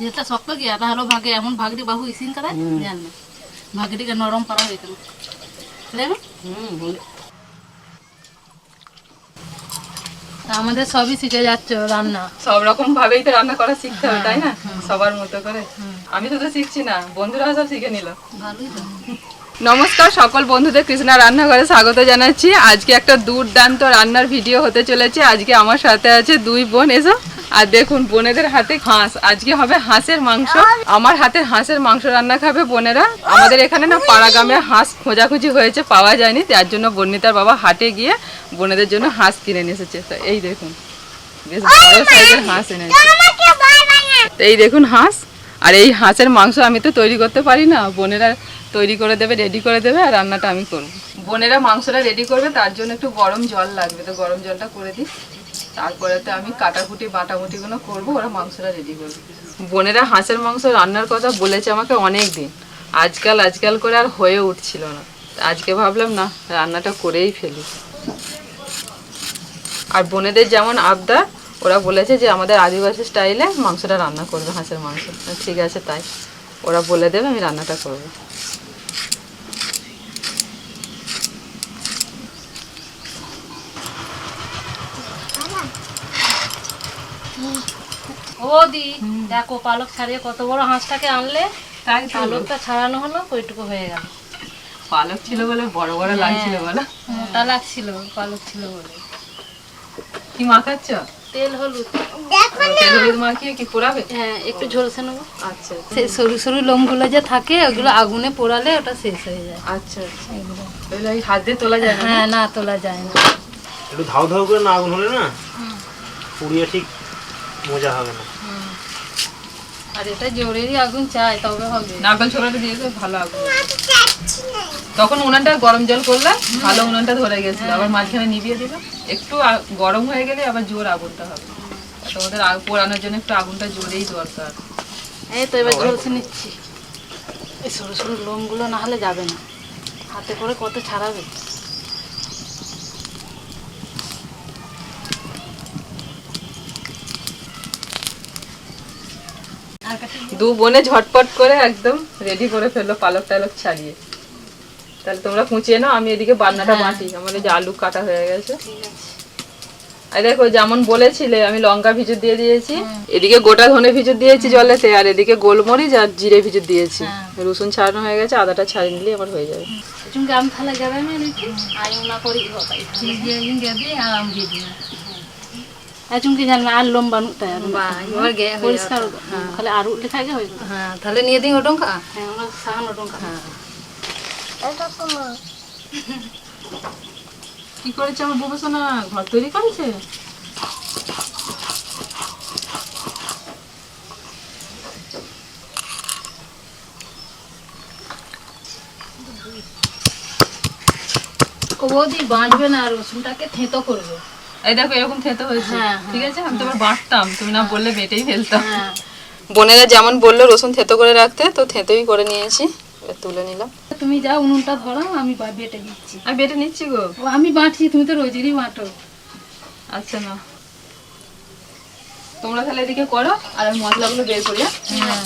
যেটা শক্ত কি এটা হলো ভাগে এমন ভাগটি বাহু ইসিন করে জান না। ভাগটিকে নরম করা হয়েছিল দেখো আমাদের সবই শিখে যাচ্ছ রান্না। সব রকম ভাবেই তো রান্না করা শিখতে হবে তাই না? সবার মতো করে। আমি শুধু শিখছি না বন্ধুরাও সব শিখে নিল। ভালোই তো। নমস্কার সকল বন্ধুদের কৃষ্ণা রান্নাঘরে স্বাগত জানাচ্ছি। আজকে একটা দুর্দান্ত রান্নার ভিডিও হতে চলেছে। আজকে আমার সাথে আছে দুই বোন এসো। আর দেখুন বোনেদের হাতে হাঁস। আজকে হবে হাঁসের মাংস। আমার হাতের হাঁসের মাংস রান্না খাবে বোনেরা। আমাদের এখানে না পাড়া গ্রামে হাঁস খোঁজাখুঁজি হয়েছে পাওয়া যায়নি। যার জন্য বর্ণিতার বাবা হাটে গিয়ে বোনেদের জন্য হাঁস কিনে নিয়ে এসেছে। তো এই দেখুন বেশ বড় সাইজের হাঁস এনেছে। তো এই দেখুন হাঁস। আর এই হাঁসের মাংস আমি তো তৈরি করতে পারি না। বোনেরা তৈরি করে দেবে রেডি করে দেবে আর রান্নাটা আমি করব। বোনেরা মাংসটা রেডি করবে তার জন্য একটু গরম জল লাগবে। তো গরম জলটা করে দিই। তারপরে তো আমি কাটাকুটি, বাটাকুটিগুলো করব, ওরা মাংসটা রেডি করবে। বোনেরা হাঁসের মাংস রান্নার কথা বলেছে আমাকে অনেক দিন আজকাল আজকাল করে আর হয়ে উঠছিল না। আজকে ভাবলাম, না, রান্নাটা করেই ফেলি। আর বোনেদের যেমন আবদার, ওরা বলেছে যে আমাদের আদিবাসী স্টাইলে মাংসটা রান্না করবে, হাঁসের মাংস। ঠিক আছে, তাই। ওরা বলে দেবে, আমি রান্নাটা করব। দি দেখো পালক ছাড়িয়ে কত বড় হাঁসটাকে আনলে তাই পালকটা ছাড়ানো হলো ওইটুকু হয়ে গেল। পালক ছিল বলে বড় বড় লাগছিল বলো। মোটা লাগছিল পালক ছিল বলে। কি মাখাচ্ছ? তেল হলুদ। তেল হলুদ মাখিয়ে কি পোড়াবে? হ্যাঁ একটু ঝলসে নেব। আচ্ছা সেই সরু সরু লোমগুলো যে থাকে ওগুলো আগুনে পোড়ালে ওটা শেষ হয়ে যায়। আচ্ছা আচ্ছা। হাত দিয়ে তোলা যায় না? হ্যাঁ না তোলা যায় না। একটু ধাউ ধাউ করে না আগুন হলে না পুড়িয়ে ঠিক মজা হবে না। আর এটা জোরেরই আগুন চাই তবে হবে। নারকেল ছোলাটা দিয়ে দেবে ভালো আগুন। তখন উনানটা গরম জল করলে ভালো উনানটা ধরে গেছিল। আবার মাঝখানে নিভিয়ে দিল। একটু গরম হয়ে গেলে আবার জোর আগুনটা হবে। তোমাদের পোড়ানোর জন্য একটু আগুনটা জোরেই দরকার। এই তো এবার ঝলসে নিচ্ছি। এই সরু সরু লোমগুলো না হলে যাবে না। হাতে করে কত ছাড়াবে? দু বোনে ঝটপট করে একদম রেডি করে ফেলল পালক টালক ছাড়িয়ে। তাহলে তোমরা কুঁচিয়ে নাও আমি এদিকে বান্নাটা বাটি আমার যে আলু কাটা হয়ে গেছে। আর দেখো যেমন বলেছিলে আমি লঙ্কা ভিজুর দিয়ে দিয়েছি এদিকে গোটা ধনে ভিজুর দিয়েছি জলেতে আর এদিকে গোলমরিচ আর জিরে ভিজুর দিয়েছি। রসুন ছাড়ানো হয়ে গেছে আদাটা ছাড়িয়ে নিলে আমার হয়ে যাবে। যাবে আই না আর আর চুমকি জানবে আর লোম বানুক তাই পরিষ্কার খালি আরু লেখা গে হয়ে হ্যাঁ তাহলে নিয়ে দিন ওটং খা হ্যাঁ ওরা সাহানো টঙ্কা কি করেছে আমার বুবসোনা ঘর তৈরি করেছে? ও বৌদি বাঁধবে না রসুনটাকে থেঁতো করবে। এই দেখো এরকম খেতে হয়েছে। হ্যাঁ, ঠিক আছে? আমি তোমার বাটতাম তুমি না বললে বেটেই ফেলতাম। হ্যাঁ। বোনেরা যেমন বলল রসুন থেতো করে রাখতে তো থেতোই করে নিয়েছি। এবার তুলে নিলাম। তুমি যা উনুনটা ধরাও আমি বেটে দিচ্ছি আমি বেটে নিচ্ছি গো। আমি বাঁটছি তুমি তো রোজেরই বাঁটো। আচ্ছা না তোমরা তাহলে এদিকে করো আর আমি মশলাগুলো বের করি হ্যাঁ?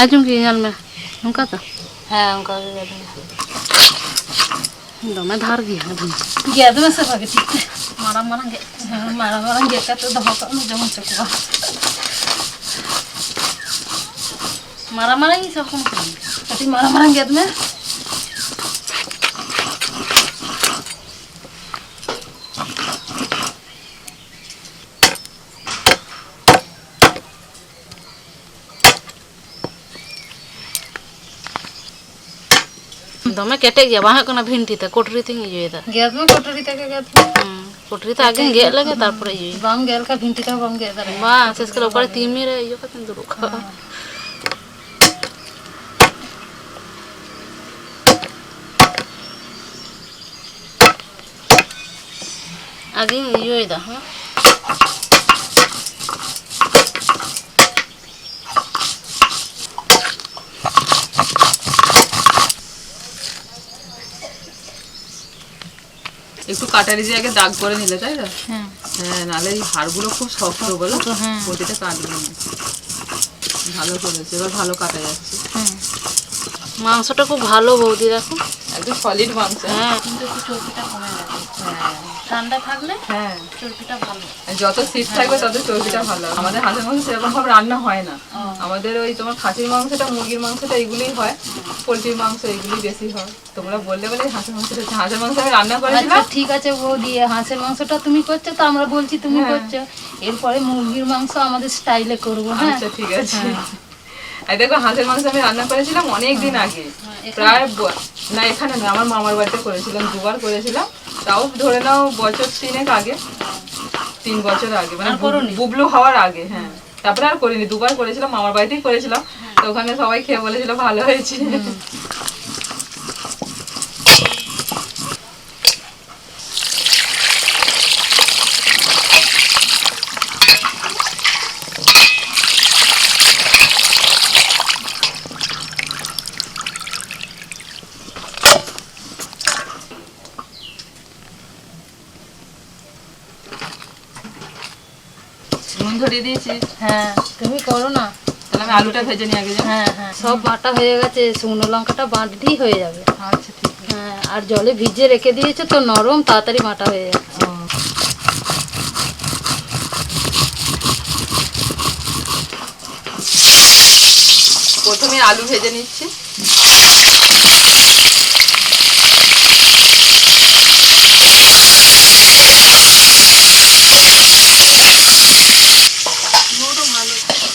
হ্যাঁ আজম কি জানবে নৌকা তো হ্যাঁ অঙ্কা যাবে দমে ধার গিয়া গিয়া দেবে সে ভাগে ঠিক মারা মারা গে মারা মারা গে কাতে দহ কানো যেমন চকুয়া মারা মারা ই সব কোন কাটি মারা মারা গে দেবে দমে কেটে গিয়া বাহে কোনা ভিন্টিতে কোটরিতে ইয়ে দা গেদ মে কটরি থেকে গেদ কোটরিতে আগে গেট লাগে তারপরে ইয়ে বাম গেল কা ভিন্টি কা বাম গেদ রে মা শেষ করে ওপরে তিমিরে ইয়ে করতেন তো রুখা আগে ইয়ে দা হ্যাঁ একটু কাটারি দিয়ে আগে দাগ করে নিলে তাই না হ্যাঁ। হ্যাঁ নাহলে এই হাড়গুলো খুব শক্ত বলো হ্যাঁ। প্রতিটা কাটবে না। ভালো করেছে এবার ভালো কাটা যাচ্ছে। হ্যাঁ। মাংসটা খুব ভালো বৌদি দেখো। একদম সলিড মাংস। হ্যাঁ। কিন্তু একটু চর্বিটা কমে যাবে। ঠান্ডা থাকলে হ্যাঁ। চর্বিটা ভালো। যত শীত থাকবে তত চর্বিটা ভালো। আমাদের হাঁসের মাংস সেরকম ভাবে রান্না হয় না। আমাদের ওই তোমার খাসির মাংসটা মুরগির মাংসটা এগুলোই হয়। পোলট্রির মাংস এগুলি বেশি হয়। তোমরা বললে বলে হাঁসের হচ্ছে। হাঁসের মাংস আমি রান্না আচ্ছা করেছিলাম ঠিক আছে বৌদি হাঁসের মাংসটা তুমি করছ তো আমরা বলছি তুমি করছ। এরপরে মুরগির মাংস আমাদের স্টাইলে করব হ্যাঁ? আচ্ছা ঠিক আছে। এই দেখো হাঁসের মাংস আমি রান্না করেছিলাম অনেক দিন আগে। প্রায় না এখানে না আমার মামার বাড়িতে করেছিলাম দুবার করেছিলাম। তাও ধরে নাও বছর তিনেক আগে। তিন বছর আগে মানে বুবলু হওয়ার আগে হ্যাঁ। তারপরে আর করিনি দুবার করেছিলাম মামার বাড়িতেই করেছিলাম। ওখানে সবাই খেয়ে বলেছিল ভালো হয়েছে। নুন ধরিয়ে দিয়েছি হ্যাঁ। তুমি করো না। আমি আলুটা ভেজে নিয়ে আগে হ্যাঁ হ্যাঁ। সব বাটা হয়ে গেছে শুকনো লঙ্কাটা বাটলেই হয়ে যাবে। আচ্ছা ঠিক হ্যাঁ আর জলে ভিজিয়ে রেখে দিয়েছে তো নরম তাড়াতাড়ি বাটা হয়ে যাচ্ছে। প্রথমে আলু ভেজে নিচ্ছি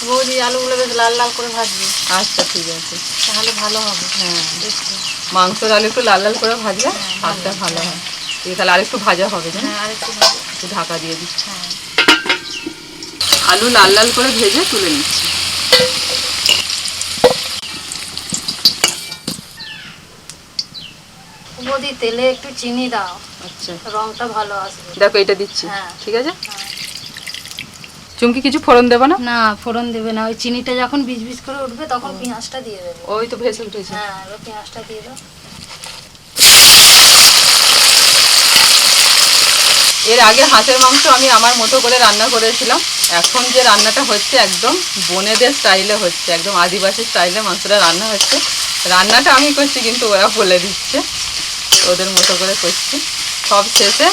বৌদি আলুগুলো বেশ লাল লাল করে ভাজবে। আচ্ছা ঠিক আছে। তাহলে ভালো হবে। হ্যাঁ। মাংসর আলু একটু লাল লাল করে ভাজলে ভাতটা ভালো হয়। ঠিক তাহলে আর একটু ভাজা হবে হ্যাঁ আরেকটু ভাজবে একটু ঢাকা দিয়ে দিচ্ছি। হ্যাঁ। আলু লাল লাল করে ভেজে তুলে নিচ্ছি। বৌদি তেলে একটু চিনি দাও। আচ্ছা। রংটা ভালো আসবে। দেখো এটা দিচ্ছি। হ্যাঁ। ঠিক আছে? চুমকি কিছু ফোড়ন দেবো না? না ফোড়ন দেবে না। ওই চিনিটা যখন বিজ বিজ করে উঠবে তখন পেঁয়াজটা দিয়ে দেবে। ওই তো ভেসে উঠেছে। হ্যাঁ এবার পেঁয়াজটা দিয়ে দাও। এর আগে হাঁসের মাংস আমি আমার মতো করে রান্না করেছিলাম। এখন যে রান্নাটা হচ্ছে একদম বনেদের স্টাইলে হচ্ছে একদম আদিবাসী স্টাইলে মাংসটা রান্না হচ্ছে। রান্নাটা আমি করছি কিন্তু ওরা বলে দিচ্ছে। ওদের মতো করে করছি। সব শেষে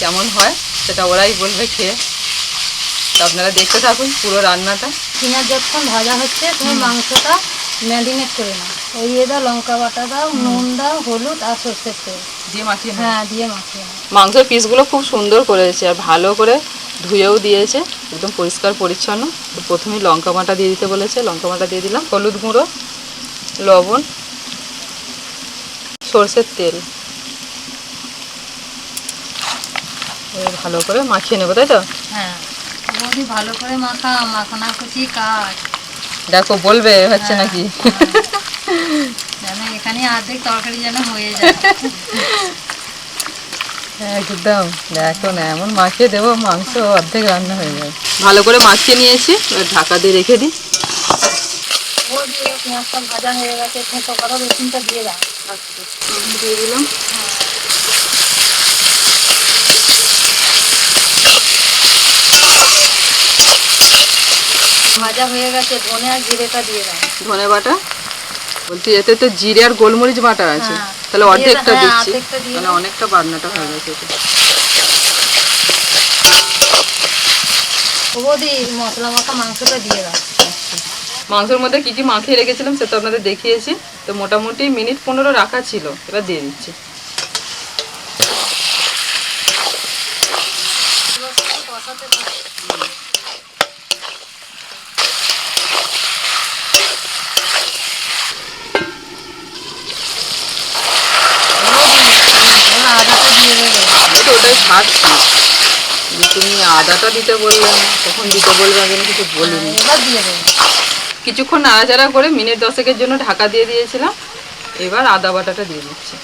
কেমন হয় সেটা ওরাই বলবে খেয়ে। তো আপনারা দেখতে থাকুন পুরো রান্নাটা। পেঁয়াজ যখন ভাজা হচ্ছে তুমি মাংসটা ম্যারিনেট করে নাও। ওই দাও লঙ্কা বাটা দাও নুন দাও হলুদ আর সর্ষের তেল। দিয়ে মাখিয়ে। হ্যাঁ দিয়ে মাখিয়ে মাংসের পিসগুলো খুব সুন্দর করেছে আর ভালো করে ধুয়েও দিয়েছে একদম পরিষ্কার পরিচ্ছন্ন। তো প্রথমে লঙ্কা বাটা দিয়ে দিতে বলেছে। লঙ্কা বাটা দিয়ে দিলাম হলুদ গুঁড়ো লবণ সর্ষের তেল। ভালো করে মাখিয়ে নেব তাই তো? হ্যাঁ। বৌদি ভালো করে মাখা মাখানা কুচি কাজ দেখো বলবে হচ্ছে নাকি? যেন এখানে অর্ধেক তরকারি যেন হয়ে যায়। একদম। দেখো না এমন মাখিয়ে দেবো মাংস অর্ধেক রান্না হয়ে যাবে। ভালো করে মাখিয়ে নিয়েছি এবার ঢাকা দিয়ে রেখে দিই। পেঁয়াজটা ভাজা হয়ে গেছে করা রসুনটা দিয়ে দাও। দিয়ে দিলাম। ভাজা হয়ে গেছে ধনে আর জিরেটা দিয়ে দাও। ধনে বাটা? বলছি এতে তো জিরে আর গোলমরিচ বাটা আছে। হ্যাঁ। তাহলে অর্ধেকটা হ্যাঁ, দিচ্ছি। দাও। অনেকটা বাটনাটা হয়ে গেছে এতে। ও বৌদি মশলা মাখা মাংসটা দিয়ে দাও। মাংসের মধ্যে কি কি মাখিয়ে রেখেছিলাম সেটা আপনাদের দেখিয়েছি। তো মোটামুটি মিনিট পনেরো রাখা ছিল এবার দিয়ে দিচ্ছি। এবার আদাটা দিয়ে দেবে ছাড়ছি যে তুমি আদাটা দিতে বললে না কখন দিতে বলবে আমি কিছু বলিনি। দেবে। কিছুক্ষণ নাড়াচাড়া করে মিনিট দশেকের জন্য ঢাকা দিয়ে দিয়েছিলাম। এবার আদা বাটাটা দিয়ে দিচ্ছি।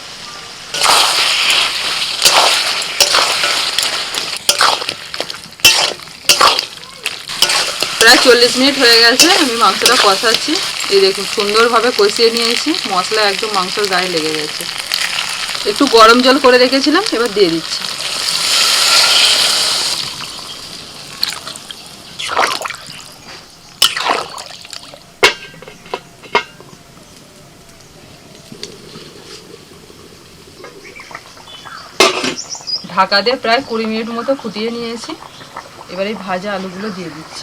প্রায় চল্লিশ মিনিট হয়ে গেছে আমি মাংসটা কষাচ্ছি। এই দেখুন সুন্দরভাবে কষিয়ে নিয়েছি। মশলা একদম মাংসর গায়ে লেগে গেছে। একটু গরম জল করে রেখেছিলাম এবার দিয়ে দিচ্ছি। ঢাকা দিয়ে প্রায় কুড়ি মিনিট মতো ফুটিয়ে নিয়েছি। এবার এই ভাজা আলুগুলো দিয়ে দিচ্ছি।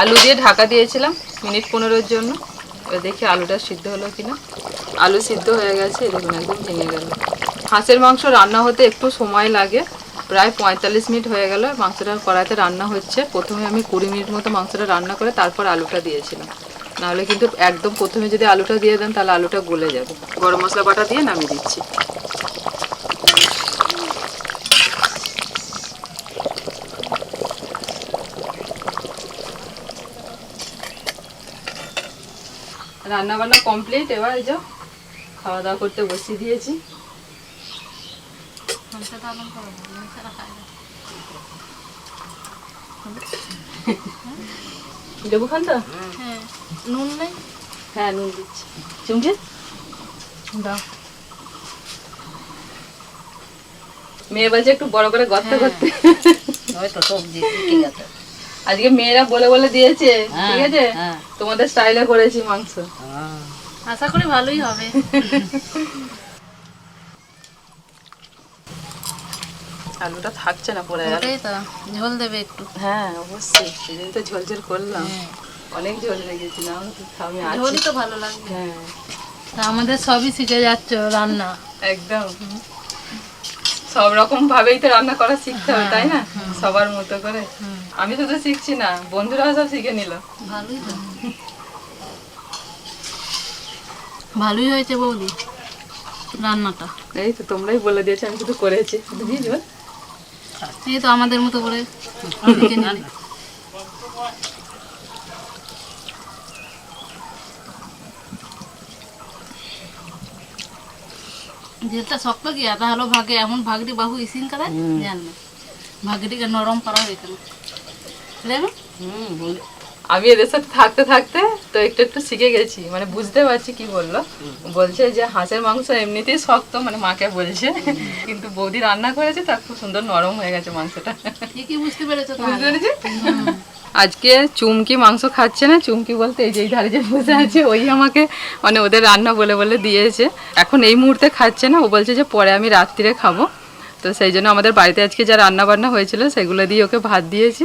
আলু দিয়ে ঢাকা দিয়েছিলাম মিনিট পনেরোর জন্য। এবার দেখি আলুটা সিদ্ধ হলো কিনা। আলু সিদ্ধ হয়ে গেছে দেখুন একদম ভেঙে গেল। হাঁসের মাংস রান্না হতে একটু সময় লাগে। প্রায় পঁয়তাল্লিশ মিনিট হয়ে গেল, মাংসটা কড়াইতে রান্না হচ্ছে। প্রথমে আমি কুড়ি মিনিট মতো মাংসটা রান্না করে তারপর আলুটা দিয়েছিলাম। নাহলে কিন্তু একদম প্রথমে যদি আলুটা দিয়ে দেন, তাহলে আলুটা গলে যাবে। গরম মশলা বাটা দিয়ে নামিয়ে দিচ্ছি। রান্না বান্না কমপ্লিট, এবার এই যে খাওয়া দাওয়া করতে বসিয়ে দিয়েছি। খান তো? হ্যাঁ নুন নেই হ্যাঁ নুন দিচ্ছি। চুমকি দাও। মেয়ে বলছে একটু বড় করে গর্ত করতে। ওই সবজি ঠিক আছে। আজকে মেয়েরা বলে বলে দিয়েছে ঠিক আছে? হ্যাঁ। তোমাদের স্টাইলে করেছি মাংস। আশা করি ভালোই হবে। আলুটা থাকছে না গেল ওটাই তো ঝোল দেবে একটু। হ্যাঁ অবশ্যই সেদিন তো ঝোল ঝোল করলাম। অনেক ঝোল লেগেছে না আমি তো আমি ঝোলই তো ভালো লাগবে হ্যাঁ। তা আমাদের সবই শিখে যাচ্ছ রান্না। একদম। সব রকম ভাবেই তো রান্না করা শিখতে হবে তাই না? সবার মতো করে। আমি শুধু শিখছি না বন্ধুরাও সব শিখে নিল। ভালোই তো। ভালোই হয়েছে বৌদি রান্নাটা। এই তো তোমরাই বলে দিয়েছ আমি শুধু করেছি। দিও। এই তো আমাদের মতো করে। যেটা শক্ত গিয়া তাহলে ভাগে এমন ভাগটি বাহু ইসিন করে জান না ভাগটিকে নরম করা হয়েছিল হুম না? আমি এদের সাথে থাকতে থাকতে তো একটু একটু শিখে গেছি। মানে বুঝতে পারছি কি বলল। বলছে যে হাঁসের মাংস এমনিতেই শক্ত মানে মাকে বলছে। কিন্তু বৌদি রান্না করেছে তার খুব সুন্দর নরম হয়ে গেছে মাংসটা। ঠিকই বুঝতে পেরেছ বুঝতে পেরেছি? আজকে চুমকি মাংস খাচ্ছে না। চুমকি বলতে এই যে এই ধারে যে বসে আছে ওই আমাকে মানে ওদের রান্না বলে বলে দিয়েছে। এখন এই মুহূর্তে খাচ্ছে না। ও বলছে যে পরে আমি রাত্রিরে খাব। তো সেই জন্য আমাদের বাড়িতে আজকে যা রান্না বান্না হয়েছিল সেগুলো দিয়ে ওকে ভাত দিয়েছি।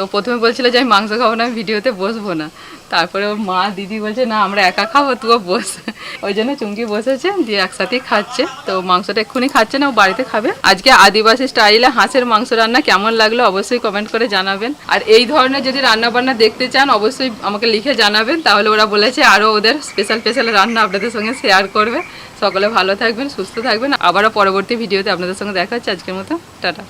তো প্রথমে বলছিল যে আমি মাংস খাব না, আমি ভিডিওতে বসবো না। তারপরে ওর মা দিদি বলছে, না, আমরা একা খাব তুও বস। ওই জন্য চুমকি বসেছে, দিয়ে একসাথেই খাচ্ছে। তো মাংসটা এক্ষুনি খাচ্ছে না, ও বাড়িতে খাবে। আজকে আদিবাসী স্টাইলে হাঁসের মাংস রান্না কেমন লাগল অবশ্যই কমেন্ট করে জানাবেন। আর এই ধরনের যদি রান্না বান্না দেখতে চান, অবশ্যই আমাকে লিখে জানাবেন। তাহলে ওরা বলেছে আরও ওদের স্পেশাল স্পেশাল রান্না আপনাদের সঙ্গে শেয়ার করবে। সকলে ভালো থাকবেন, সুস্থ থাকবেন। আবারও পরবর্তী ভিডিওতে আপনাদের সঙ্গে দেখা হচ্ছে। আজকের মতো, টাটা।